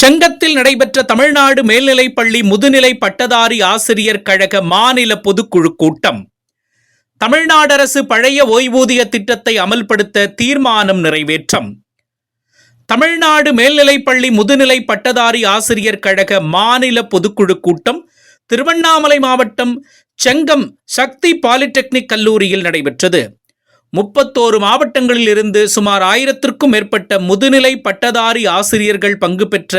செங்கத்தில் நடைபெற்ற தமிழ்நாடு மேல்நிலைப்பள்ளி முதுநிலை பட்டதாரி ஆசிரியர் கழக மாநில பொதுக்குழு கூட்டம். தமிழ்நாடு அரசு பழைய ஓய்வூதிய திட்டத்தை அமல்படுத்த தீர்மானம் நிறைவேற்றம். தமிழ்நாடு மேல்நிலைப்பள்ளி முதுநிலை பட்டதாரி ஆசிரியர் கழக மாநில பொதுக்குழு கூட்டம் திருவண்ணாமலை மாவட்டம் செங்கம் சக்தி பாலிடெக்னிக் கல்லூரியில் நடைபெற்றது. முப்பத்தோரு மாவட்டங்களில் இருந்து சுமார் ஆயிரத்திற்கும் மேற்பட்ட முதுநிலை பட்டதாரி ஆசிரியர்கள் பங்கு பெற்ற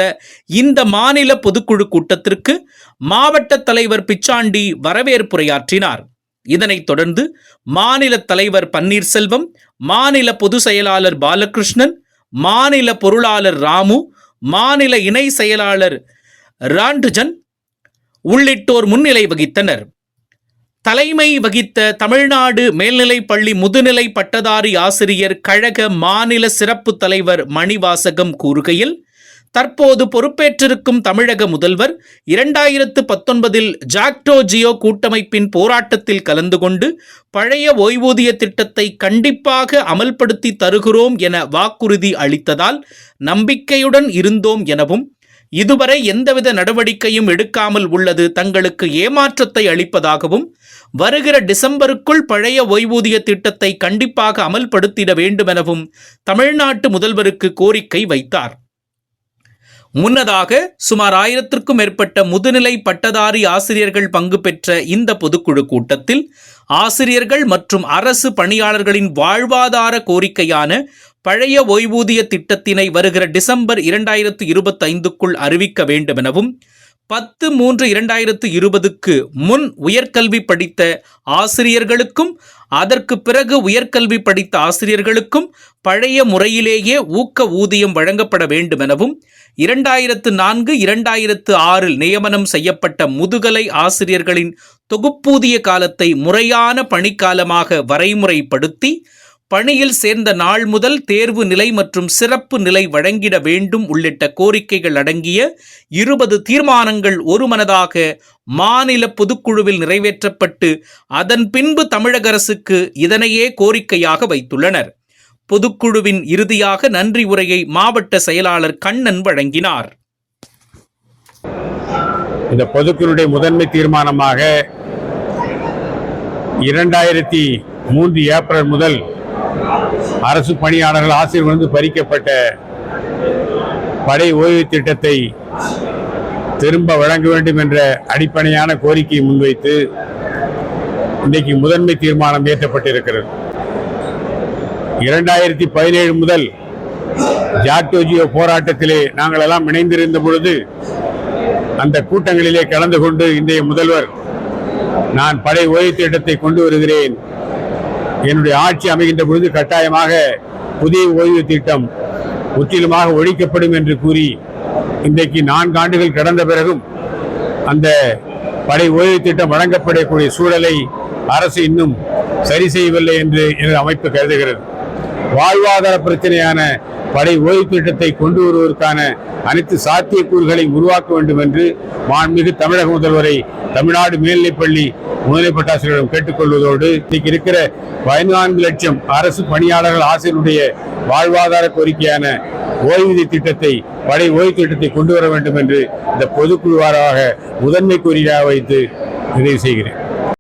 இந்த மாநில பொதுக்குழு கூட்டத்திற்கு மாவட்ட தலைவர் பிச்சாண்டி வரவேற்புரையாற்றினார். இதனைத் தொடர்ந்து மாநில தலைவர் பன்னீர்செல்வம் மாநில பொதுச் செயலாளர் பாலகிருஷ்ணன் மாநில பொருளாளர் ராமு மாநில இணை செயலாளர் ராண்டுஜன் உள்ளிட்டோர் முன்னிலை வகித்தனர். தலைமை வகித்த தமிழ்நாடு மேல்நிலைப்பள்ளி முதுநிலை பட்டதாரி ஆசிரியர் கழக மாநில சிறப்பு தலைவர் மணிவாசகம் கூறுகையில் தற்போது பொறுப்பேற்றிருக்கும் தமிழக முதல்வர் இரண்டாயிரத்து பத்தொன்பதில் ஜாக்டோ ஜியோ கூட்டமைப்பின் போராட்டத்தில் கலந்து கொண்டு பழைய ஓய்வூதிய திட்டத்தை கண்டிப்பாக அமல்படுத்தி தருகிறோம் என வாக்குறுதி அளித்ததால் நம்பிக்கையுடன் இருந்தோம் எனவும் இதுவரை எந்தவித நடவடிக்கையும் எடுக்காமல் உள்ளது தங்களுக்கு ஏமாற்றத்தை அளிப்பதாகவும் வருகிற டிசம்பருக்குள் பழைய ஓய்வூதிய திட்டத்தை கண்டிப்பாக அமல்படுத்திட வேண்டுமெனவும் தமிழ்நாட்டு முதல்வருக்கு கோரிக்கை வைத்தார். முன்னதாக சுமார் ஆயிரத்திற்கும் மேற்பட்ட முதுநிலை பட்டதாரி ஆசிரியர்கள் பங்கு பெற்ற இந்த பொதுக்குழு கூட்டத்தில் ஆசிரியர்கள் மற்றும் அரசு பணியாளர்களின் வாழ்வாதார கோரிக்கையான பழைய ஓய்வூதிய திட்டத்தினை வருகிற டிசம்பர் இரண்டாயிரத்து இருபத்தைந்துக்குள் அறிவிக்க வேண்டுமெனவும் பத்து மூன்று இரண்டாயிரத்து இருபதுக்கு முன் உயர்கல்வி படித்த ஆசிரியர்களுக்கும் அதற்கு பிறகு உயர்கல்வி படித்த ஆசிரியர்களுக்கும் பழைய முறையிலேயே ஊக்க ஊதியம் வழங்கப்பட வேண்டுமெனவும் இரண்டாயிரத்து நான்கு இரண்டாயிரத்து ஆறில் நியமனம் செய்யப்பட்ட முதுகலை ஆசிரியர்களின் தொகுப்பூதிய காலத்தை முறையான பணிக்காலமாக வரைமுறைப்படுத்தி பணியில் சேர்ந்த நாள் முதல் தேர்வு நிலை மற்றும் சிறப்பு நிலை வழங்கிட வேண்டும் உள்ளிட்ட கோரிக்கைகள் அடங்கிய இருபது தீர்மானங்கள் ஒருமனதாக மாநில பொதுக்குழுவில் நிறைவேற்றப்பட்டு அதன் பின்பு தமிழக அரசுக்கு இதனையே கோரிக்கையாக வைத்துள்ளனர். பொதுக்குழுவின் இறுதியாக நன்றி உரையை மாவட்ட செயலாளர் கண்ணன் வழங்கினார். இந்த பொதுக்குழுடைய முதன்மை தீர்மானமாக இரண்டாயிரத்தி மூன்று ஏப்ரல் முதல் அரசு பணியாளர்கள் ஆசிரியர்கள் பறிக்கப்பட்ட படை ஓய்வு திட்டத்தை திரும்ப வழங்க வேண்டும் என்ற அடிப்படையான கோரிக்கையை முன்வைத்து இன்றைக்கு முதன்மை தீர்மானம் இயற்றப்பட்டிருக்கிறது இரண்டாயிரத்தி பதினேழு முதல் ஜாக்டோஜியோ போராட்டத்திலே நாங்கள் எல்லாம் இணைந்திருந்த பொழுது அந்த கூட்டங்களிலே கலந்து கொண்டு இன்றைய முதல்வர் நான் படை ஓய்வு திட்டத்தை கொண்டு வருகிறேன். என்னுடைய ஆட்சி அமைகின்ற பொழுது கட்டாயமாக புதிய ஓய்வு திட்டம் முற்றிலுமாக ஒழிக்கப்படும் என்று கூறி இன்றைக்கு நான்கு ஆண்டுகள் கடந்த பிறகும் அந்த படை ஓய்வு திட்டம் வழங்கப்படக்கூடிய சூழலை அரசு இன்னும் சரி செய்யவில்லை என்று எனது அமைப்பு கருதுகிறது. வாழ்வாதார பிரச்சனையான படை ஓய்வு திட்டத்தை கொண்டு வருவதற்கான அனைத்து சாத்தியக்கூறுகளை உருவாக்க வேண்டும் என்று மாண்புமிகு தமிழக முதல்வரை தமிழ்நாடு மேல்நிலைப்பள்ளி முதலை பட்டாசிரியரிடம் கேட்டுக்கொள்வதோடு இன்னைக்கு இருக்கிற பதினான்கு லட்சம் அரசு பணியாளர்கள் ஆசிரியருடைய வாழ்வாதார கோரிக்கையான ஓய்வூதிய திட்டத்தை படை ஓய்வு திட்டத்தை கொண்டு வர வேண்டும் என்று இந்த பொதுக்குழு வாராக முதன்மை கோரிக்கையாக வைத்து நிறைவு செய்கிறேன்.